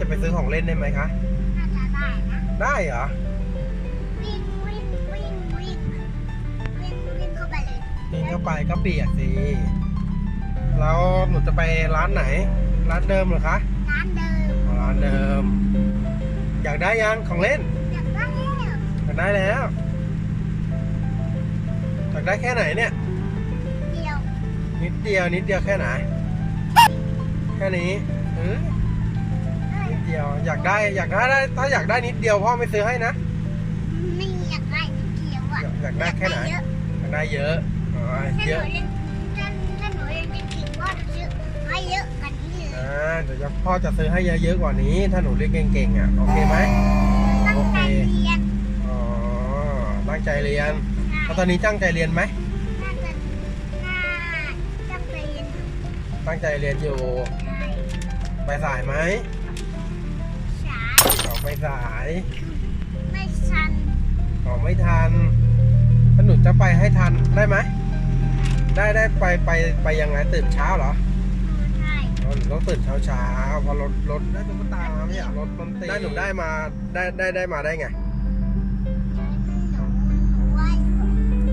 จะไปซื้อของเล่นได้ไหมคะ น่าจะได้นะ ได้เหรอ วิ่งวิ่งวิ่งวิ่งวิ่งวิ่งเข้าไปเลยกินเข้าไปก็เปียกสิ แล้วหนูจะไปร้านไหน ร้านเดิมเหรอคะร้านเดิมอ๋อร้านเดิม อยากได้ยังของเล่น อยากได้แล้วอยากได้แล้ว อยากได้แค่ไหนเนี่ย เดียวนิดเดียวนิดเดียวแค่ไหน แค่นี้เออนิ ดเดียว อยากได้อยากได้ได้ถ้าอยากได้นิดเดียวพ่อไม่ซื้อให้นะไม่อยากได้เดียวอะอยากอยากได้แค่ไหนเยอะอยากได้เยอะอ๋อถ้าหเยนูอะเรียนถ้าถ้าหนูเรียนจริงๆพ่อจะซื้อให้เยอะกว่านี้เลยอ่าเดี๋ยวจะพ่อจะซื้อให้เยอะๆกว่านี้ ถ้าหนูเรียนเก่งๆอะโอเคไหมตั้งใจเรียนอ๋อตั้งใจเรียนแล้วตอนนี้ตั้งใจเรียนไหมน่าจะน่าตั้งใจเรียนตั้งใจเรียนอยู่ใช่ไปสายไหมสายออก ไปสาย ไม่ชันออกไม่ทันถ้าหนูจะไปให้ทันได้ไหม ได้ได้ไปไปไปยังไงตื่นเช้าเหรอใช่อ๋อหนูต้องตื่นเช้าเช้าๆเพอรถรถได้ตุ๊กตามาไม่อยากรถมันตีได้หนูได้มาได้ได้ได้มาได้ไง หนูหนูไหว้สวย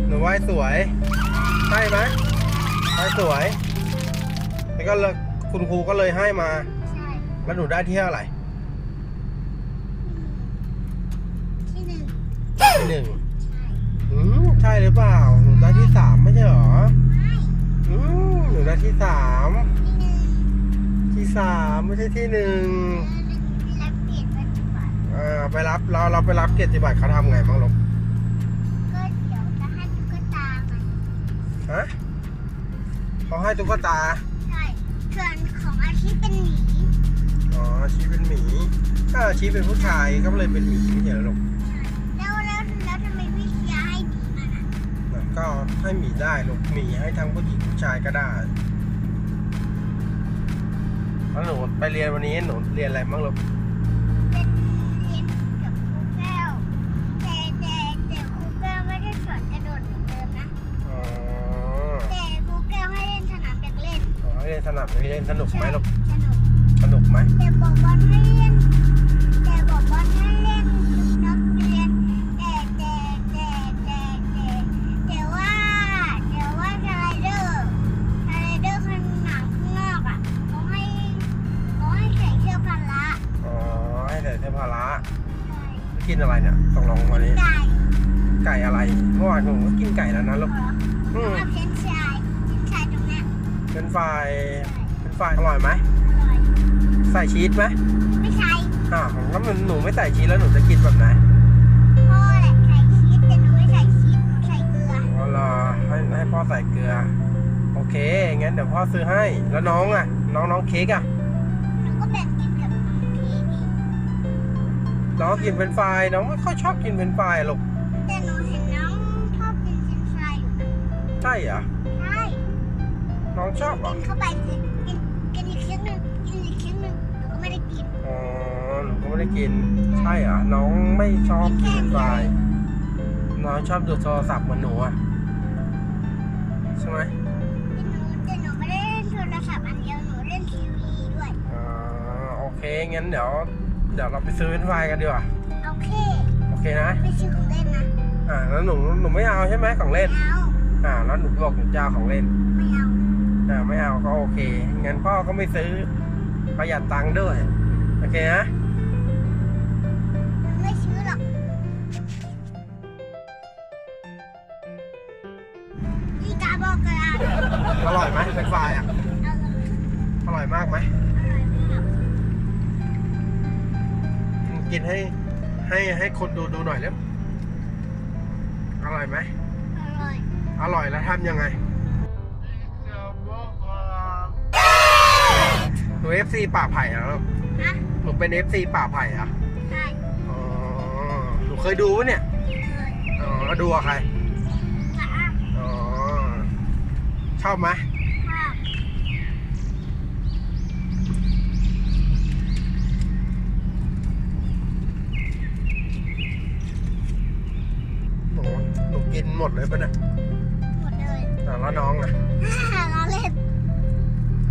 หนูไหว้สวยใช่ไหมไหว้สวย แล้วก็เลยคุณครูก็เลยให้มาใช่แล้วหนูได้ที่เท่าไหร่ ที่หนึ่ง ที่หนึ่งใช่อืมใช่หรือเปล่า หนูได้ที่สามไม่ใช่เหรอไม่อืมหนูได้ที่สามที่หนึ่งที่สามไม่ใช่ที่หนึ่งแล้วเปลี่ยนเป็นบัตรอ่าไปรับเราเราไปรับเกียรติบัตรเขาทำไงบ้างลูกก็เดี๋ยวจะให้ตุ๊กตาไงฮะเขาให้ตุ๊กตา ใช่ส่วนของอาชีพเป็นหมี อ๋อชี้เป็นหมี ถ้าชี้เป็นผู้ชายก็เลยเป็นหมีไม่ใช่เหรอลูก แล้วแล้วแล้วทำไมพี่เชียร์ให้หมีมาน่ะ ก็ให้หมีได้ลูกหมีให้ทั้งผู้หญิงผู้ชายก็ได้แล้วหนูไปเรียนวันนี้หนูเรียนอะไรบ้างลูกเป็นเรียนกับครูแก้วแต่แต่แต่ครูแก้วไม่ได้สอนกระโดดเหมือนเดิมนะอ๋อแต่ครูแก้วให้เล่นสนามเด็กเล่นอ๋อให้เรียนสนับเรียนสนุกไหมลูกสนุกสนุกไหมแต่บอกบอลให้เล่นแต่บอกบอลให้เล่น กินอะไรเนี่ยตกลงวันนี้ได้ไก่อะไรเมื่อวานหนูก็กินไก่แล้วนะลูกเหรออืมเอาเพนชายเพนชายตรงเนี้ยเป็นไฟรายเป็นไฟรายอร่อยไหมอร่อยใส่ชีสไหมไม่ใช่อ้าวแล้วมันหนูไม่ใส่ชีสแล้วหนูจะกินแบบไหนพ่อแหละใส่ชีสแต่หนูไม่ใส่ชีสหนูใส่เกลืออ๋อเหรอให้ให้พ่อใส่เกลือ โอเคงั้นเดี๋ยวพ่อซื้อให้แล้วน้องอะ น้องน้องเค้กอะ น้องกินเป็นไฟรายน้องไม่ค่อยชอบกินเป็นไฟรายหรอกแต่หนูเห็นน้องชอบกินเฟรนช์ฟรายอยู่นะใช่เหรอใช่น้องชอบเหรอกินเข้าไปกินกินกินอีกชิ้นหนึ่งกินอีกชิ้นหนึ่งหนูก็ไม่ได้กินอ๋อหนูก็ไม่ได้กินใช่เหรอน้องไม่ชอบกินเป็นไฟรายน้องชอบดูโทรศัพท์เหมือนหนูอะใช่ไหมแต่หนูแต่หนูไม่ได้เล่นโทรศัพท์อันเดียวหนูเล่นทีวีด้วยอ่าโอเค งั้นเดี๋ยว เดี๋ยวเราไปซื้อเป็นไฟรายกันดีกว่า โอเค โอเคนะ ไม่ซื้อของเล่นนะ อ่าแล้วหนูหนูไม่เอาใช่ไหมของเล่น ไม่เอา อ่า แล้วหนูบอกหนูจะเอาของเล่น ไม่เอา อ่าไม่เอาก็โอเค งั้นพ่อก็ไม่ซื้อ ประหยัดตังค์ด้วย โอเคนะหนูไม่ซื้อหรอก นี่กาบอกกันละอร่อยไหมเป็นไฟรายอะ อร่อย อร่อยมากไหมอร่อย กกินให้ให้ให้คนดูดูหน่อยเร็วอร่อยไหมอร่อย อร่อยแล้วทำยังไงหนูเอฟซีป่าไผ่เหรอลูกฮะหนูเป็นเอฟซีป่าไผ่เหรอใช่อ๋อหนูเคยดูปะเนี่ยเลยอ๋อแล้วดูกับใครกะอะอ๋อ ชอบไหม ภาพ หนู หนูกินห มดเลยปะเนี่ยหมดเลยอะแล้วน้องอะเราเล่น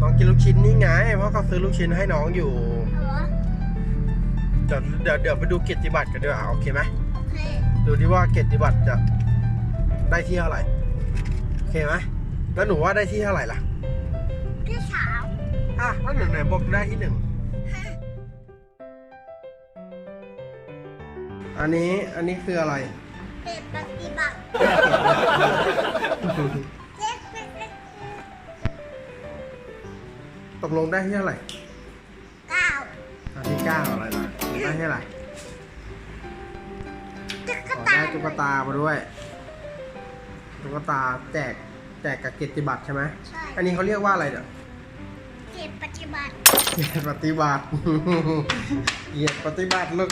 น้องกินลูกชิ้นนี่ไง เพราะเขาซื้อลูกชิ้นให้น้องอยู่ เหรอดี๋ยวเดี๋ยวเดี๋ยวไปดูเกียรติบัตรกันดีกว่าโอเคไหมโอเคดูดิว่าเกียรติบัตรจะได้ที่เท่าไหร่โอเคไหมแล้วหนูว่าได้ที่เท่าไหร่ล่ะที่สามอะแล้วหนูไหนบอกได้ที่หนึ่งอันนี้อันนี้คืออะไร เด็กปฏิบัติเด็กเป็นเด็กตกลงได้ที่เท่าไหร่เก้าอันที่เก้าอะไรล่ะได้ที่เท่าไหร่ตุ๊กอ๋อตาได้ตุ๊กตามาด้วยตุ๊กตาแจกแจกกับเกียรติบัตรใช่ไหมใช่อันนี้เขาเรียกว่าอะไรเนี่ยเด็กปฏิบัติเกียรติปฏิบัติ เกียรติปฏิบัติลูก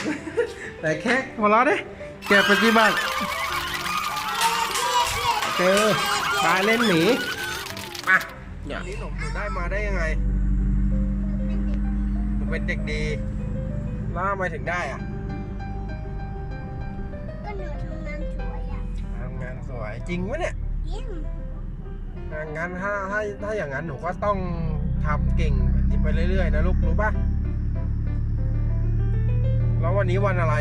แต่แค่หัวเราะดิ เกียรติปฏิบัติเจอตายเล่นหมีมาเนี่ย นี่หนูหนูได้มาได้ยังไงหนูเป็นเด็กดีแล้วทำไมถึงได้อะก็หนูทำงานสวยอะทำงานสวยจริงวะเนี่ยยิ่งอะงั้นถ้าถ้าถ้าอย่างนั้นหนูก็ต้องทำเก่งแบบนี้ไปเรื่อยๆนะลูกรู้ป่ะแล้ววันนี้วันอะไร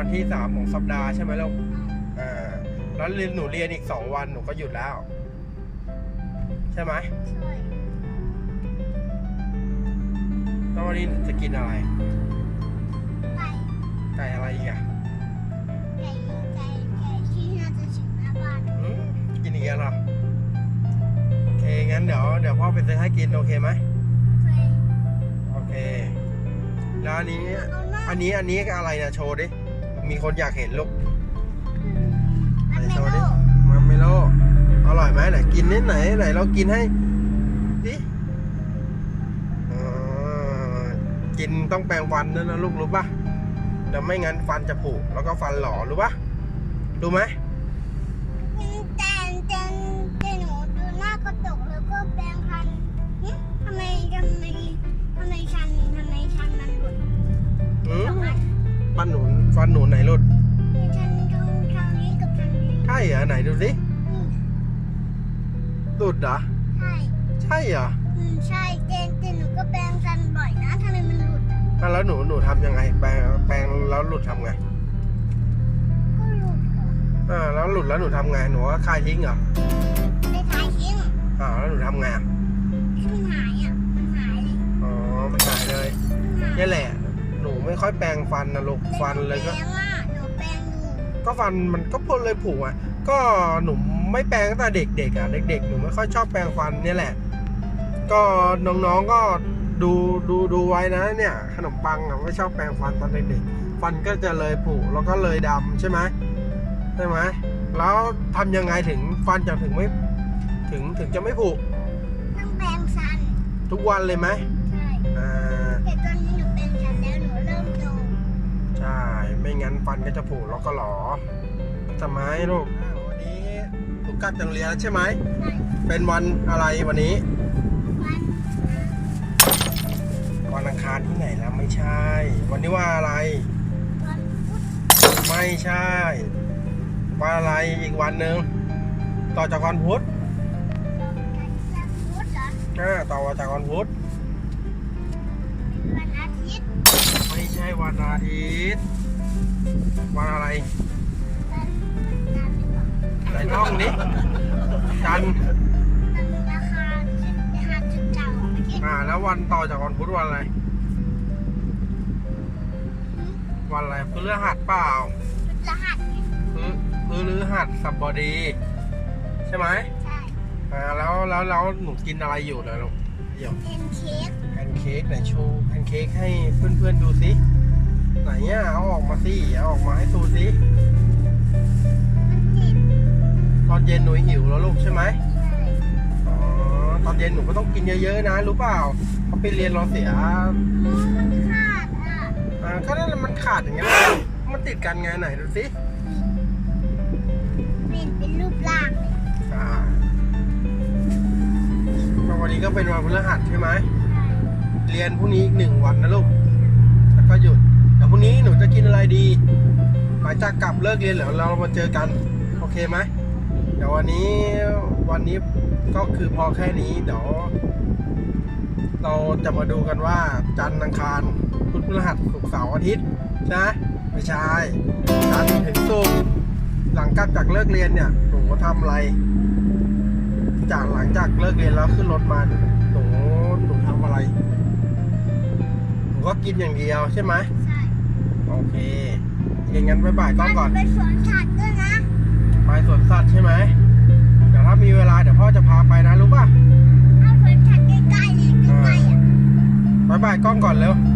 วันที่สามของสัปดาห์ใช่ไหมลูกอ่าแล้วเรียนหนูเรียนอีกสองวันหนูก็หยุดแล้ว ใช่ไหมช่วยแล้ววันนี้หนูจะกินอะไร ไก่ไก่อะไรอีกอะไก่ไก่ไก่ที่น่าจะถึงหน้าบ้านอืมกินอีกแล้วเหรอโอเคงั้นเดี๋ยวเดี๋ยวพ่อไปซื้อให้กินโอเคไหมเคยโอเค แล้วอันนี้ เอาหน้าอันนี้อันนี้อะไรนะโชว์ดิ มีคนอยากเห็นลูกมันไหนไม่โชว์ดิรู้มันไม่โลอร่อยไหมไหนกินนิดไหนไหนเรากินให้ดิเออกินต้องแปรงฟันด้วยนะลูกรู้ปะเดี๋ยวไม่งั้นฟันจะผุแล้วก็ฟันหล่อรู้ปะรู้ไหม ฟันหนูไหนหลุดชันตรงทางนี้กับทางนี้ใช่เหรอไหนดูสิอืมหลุดเหรอใช่ใช่เหรออืมใช่แต่แต่หนูก็แปรงฟันบ่อยนะทำไมมันหลุดอะอะแล้วหนูหนูทำยังไง แปรงแปรงแล้วหลุดทำไงก็หลุดเหรออ่าแล้วหลุดแล้วหนูทำไงหนูก็คายทิ้งเหรอได้ทายทิ้งอ่าแล้วหนูทำไงอะมันหายอะมันหายเลยอ๋อมันหายเลยมันหายนี่แหละหนู ไม่ค่อยแปรงฟันนะลูกฟันเลยก็แปรงอะหนูแปรงอยู่ก็ฟันมันก็พ่นเลยผุอะ ก็หนูไม่แปรงตั้งแต่เด็กๆอะเด็กๆหนูไม่ค่อยชอบแปรงฟันเนี่ยแหละ ก็น้องๆก็ดูดูดูไว้นะเนี่ยขนมปังอะไม่ชอบแปรงฟันตอนเด็กๆฟันก็จะเลยผุแล้วก็เลยดำใช่ไหมใช่ไหมแล้วทำยังไงถึงฟันจะถึงไม่ถึงถึงจะไม่ผุต้องแปรงฟัน ทุกวันเลยไหมใช่อ่าแต่ตอนนี้หนูแปรงฟัน ใช่ ไม่งั้นฟันก็จะผุแล้วก็หลอทำไมลูกอ้าววันนี้ลูกกลับจากโรงเรียนแล้วใช่ไหมใช่เป็นวันอะไรวันนี้วันวันอังคารที่ไหนแล้วไม่ใช่ วันนี้ว่าอะไรวันพุธไม่ใช่ วันอะไรอีกวันหนึ่งต่อจากวันพุธวันพุธเหรออ่าต่อจากวันพุธ ใช่วันอาทิตย์ วันอะไรวันจันทร์หรือเปล่าไหนท่องนี้จันทร์มันราคาจุดห้าจุดเก้าอาทิตย์อ่า แล้ววันต่อจากวันพุธวันอะไร วันอะไรพฤหัสเปล่าจุดรหัสไงพฤพฤหัสสัปดี ใช่ไหมใช่อ่าแล้วแล้วแล้วหนูกินอะไรอยู่เลยลูกเดี๋ยวเอ็นเค้กแพน เค้กไหนโชว์แพนเค้กให้เพื่อนๆดูสิไหนอะเอาออกมาสิเอาออกมาให้ดูสิมันติดตอนเย็นหนูหิวแล้วลูกใช่ไหมใช่อ๋อตอนเย็นหนูก็ต้องกินเยอะๆนะรู้เปล่าเพราะไปเรียนเราเสียโอ้มันขาดอะอ่าก็นั่นแหละมันขาดอย่างเงี้ยมันติดกันไงไหนดูสิเป็นเป็นรูปร่างเลยอ่าก็วันนี้ก็เป็นวันพฤหัสใช่ไหมใช่ เรียนพรุ่งนี้อีกหนึ่งวันนะลูก แล้วก็หยุดแต่พรุ่งนี้หนูจะกินอะไรดี หลังจากกลับเลิกเรียนแล้วเรามาเจอกัน โอเคไหมเดี๋ยววันนี้วันนี้ก็คือพอแค่นี้เดี๋ยวเราจะมาดูกันว่าจันทร์อังคารพุธพฤหัสศุกร์เสาร์อาทิตย์ใช่ไม่ใช่จันทร์ถึงศุกร์หลังจากจากเลิกเรียนเนี่ยหนูทำอะไร จากหลังจากเลิกเรียนแล้วขึ้นรถมา ก็กินอย่างเดียวใช่ไหมใช่โอเคอย่างงั้นบ๊ายบายกล้องก่อน ไปสวนสัตว์ด้วยนะไปสวนสัตว์ใช่ไหมเดี๋ยวถ้ามีเวลาเดี๋ยวพ่อจะพาไปนะรู้ป่ะเอาสวนสัตว์ใกล้ๆเลยใกล้ๆอะบายบายกล้องก่อนเร็วบ